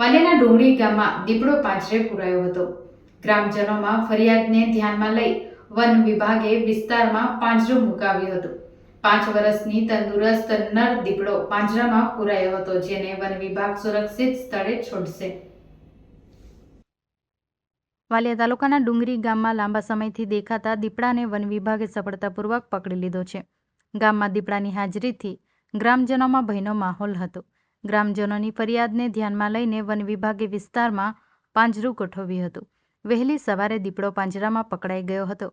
વાલિયાના ડુંગળી ગામમાં દીપડો પાંજરે પુરાયો હતો. ગ્રામજનોમાં ફરિયાદને ધ્યાનમાં લઈ વન વિભાગે વિસ્તારમાં પાંજરો મુકાવ્યું હતું. પાંચ વર્ષની તંદુરસ્ત નર દીપડો પાંજરામાં પુરાયો હતો, જેને વન વિભાગ સુરક્ષિત સ્થળે છોડશે. વાલિયા તાલુકાના ડુંગરી ગામમાં લાંબા સમયથી દેખાતા દીપડાને વન વિભાગે સફળતાપૂર્વક પકડી લીધો છે. ગામમાં દીપડાની હાજરીથી ગ્રામજનોમાં ભયનો માહોલ હતો. ગ્રામજનોની ફરિયાદને ધ્યાનમાં લઈને વન વિભાગે વિસ્તારમાં પાંજરું ગોઠવ્યું હતું. વહેલી સવારે દીપડો પાંજરામાં પકડાઈ ગયો હતો.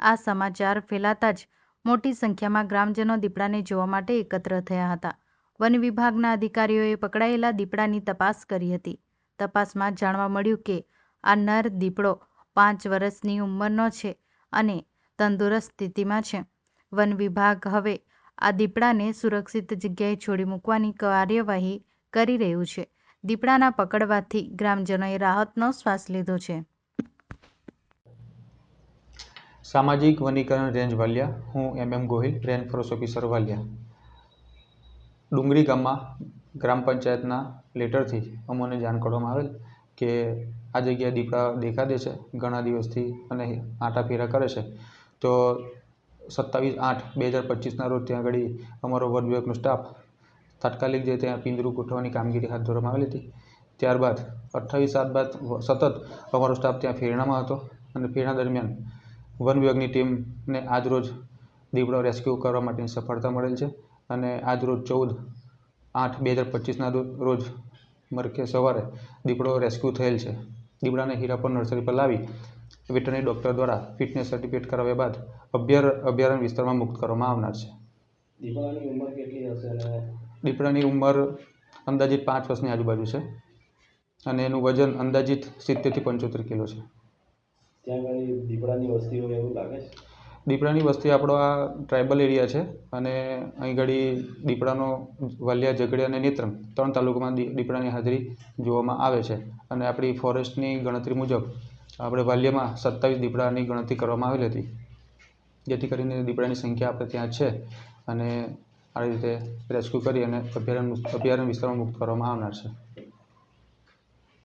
આ સમાચાર ફેલાતા જ મોટી સંખ્યામાં ગ્રામજનો દીપડાને જોવા માટે એકત્ર થયા હતા. વન વિભાગના અધિકારીઓએ પકડાયેલા દીપડાની તપાસ કરી હતી. તપાસમાં જાણવા મળ્યું કે આ નર દીપડો પાંચ વર્ષની ઉંમરનો છે અને તંદુરસ્ત સ્થિતિમાં છે. વન વિભાગ હવે આ દીપડાને સુરક્ષિત જગ્યાએ છોડી મૂકવાની કાર્યવાહી કરી રહ્યું છે. દીપડાના પકડવાથી ગ્રામજનોએ રાહતનો શ્વાસ લીધો છે. સામાજિક વનીકરણ રેન્જ વાલિયા. હું M M Gohil range forest officer Valia. Dungri ગામમાં ગ્રામ પંચાયતના લેટરથી અમને જાણ કરવામાં આવેલ કે આ જગ્યાએ દીપડા દેખાડે છે, ઘણા દિવસથી અને આંટા ફેરા કરે છે. તો સત્તાવીસ આઠ બે હજાર પચીસના રોજ ત્યાં આગળ અમારો વન વિભાગનો સ્ટાફ તાત્કાલિક જે ત્યાં પિંજરું ગોઠવવાની કામગીરી હાથ ધરવામાં આવેલી હતી. ત્યારબાદ અઠ્ઠાવીસ સાત બાદ સતત અમારો સ્ટાફ ત્યાં ફેરણામાં હતો અને ફેરણા દરમિયાન વન વિભાગની ટીમને આજરોજ દીપડો રેસ્ક્યુ કરવા માટેની સફળતા મળેલ છે અને આજરોજ ચૌદ આઠ બે હજાર પચીસના રોજ મરખે સવારે દીપડો રેસ્ક્યુ થયેલ છે. દીપડાને હીરાપર નર્સરી પર લાવી વેટરનરી ડોક્ટર દ્વારા ફિટનેસ સર્ટિફિકેટ કરાવ્યા બાદ અભ્યાર અભયારણ્ય વિસ્તારમાં મુક્ત કરવામાં આવનાર છે. દીપડાની ઉંમર કેટલી હશે અને દીપડાની ઉંમર અંદાજિત પાંચ વર્ષની આજુબાજુ છે અને એનું વજન અંદાજિત સિત્તેરથી પંચોતેર કિલો છે. ત્યાં આગળ દીપડાની વસ્તી હોય એવું લાગે છે? દીપડાની વસ્તી આપણો આ ટ્રાઇબલ એરિયા છે અને અહીં ઘડી દીપડાનો વાલિયા ઝઘડિયા અને નેત્રમ ત્રણ તાલુકામાં દીપડાની હાજરી જોવામાં આવે છે અને આપણી ફોરેસ્ટની ગણતરી મુજબ આપણે વાલ્યમાં સત્તાવીસ દીપડાની ગણતરી કરવામાં આવેલી હતી. જેથી કરીને દીપડાની સંખ્યા આપણે ત્યાં છે અને આ રીતે રેસ્ક્યુ કરી અને અભયારણ્ય અભયારણ્ય વિસ્તારમાં મુક્ત કરવામાં આવનાર છે.